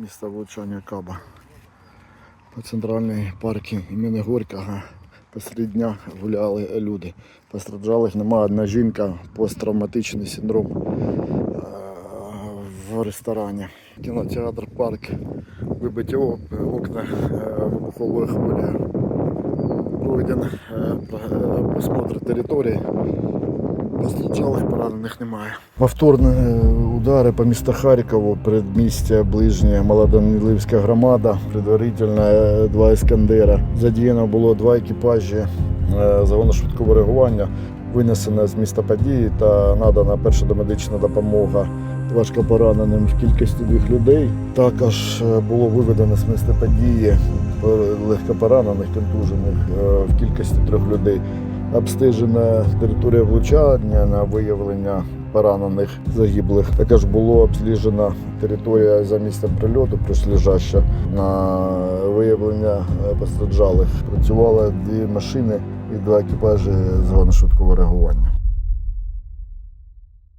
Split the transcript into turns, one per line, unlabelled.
місце влучання Каба. По центральній парку імені Горького посеред дня гуляли люди. Постраждалих немає одна жінка, посттравматичний синдром е, в ресторані. Кінотеатр, парк, вибиті окна е, вибуховою хвилею. Пройден е, про- просмотр території. Постраждалих поранених немає. Повторні е, удари по місту Харкову, передмістя ближнє Молодоніливська громада, предварительно е, два іскандера. Задіяно було два екіпажі е, загону швидкого реагування, винесено з міста події та надана перша домедична допомога важко пораненим в кількості двох людей. Також е, було виведено з міста події легкопоранених, контужених в кількості трьох людей. Обстежена територія влучання на виявлення поранених загиблих. Також було обсліжена територія за місцем прильоту, присліжаща на виявлення е, постраждалих. Працювали дві машини і два екіпажі зони швидкого реагування.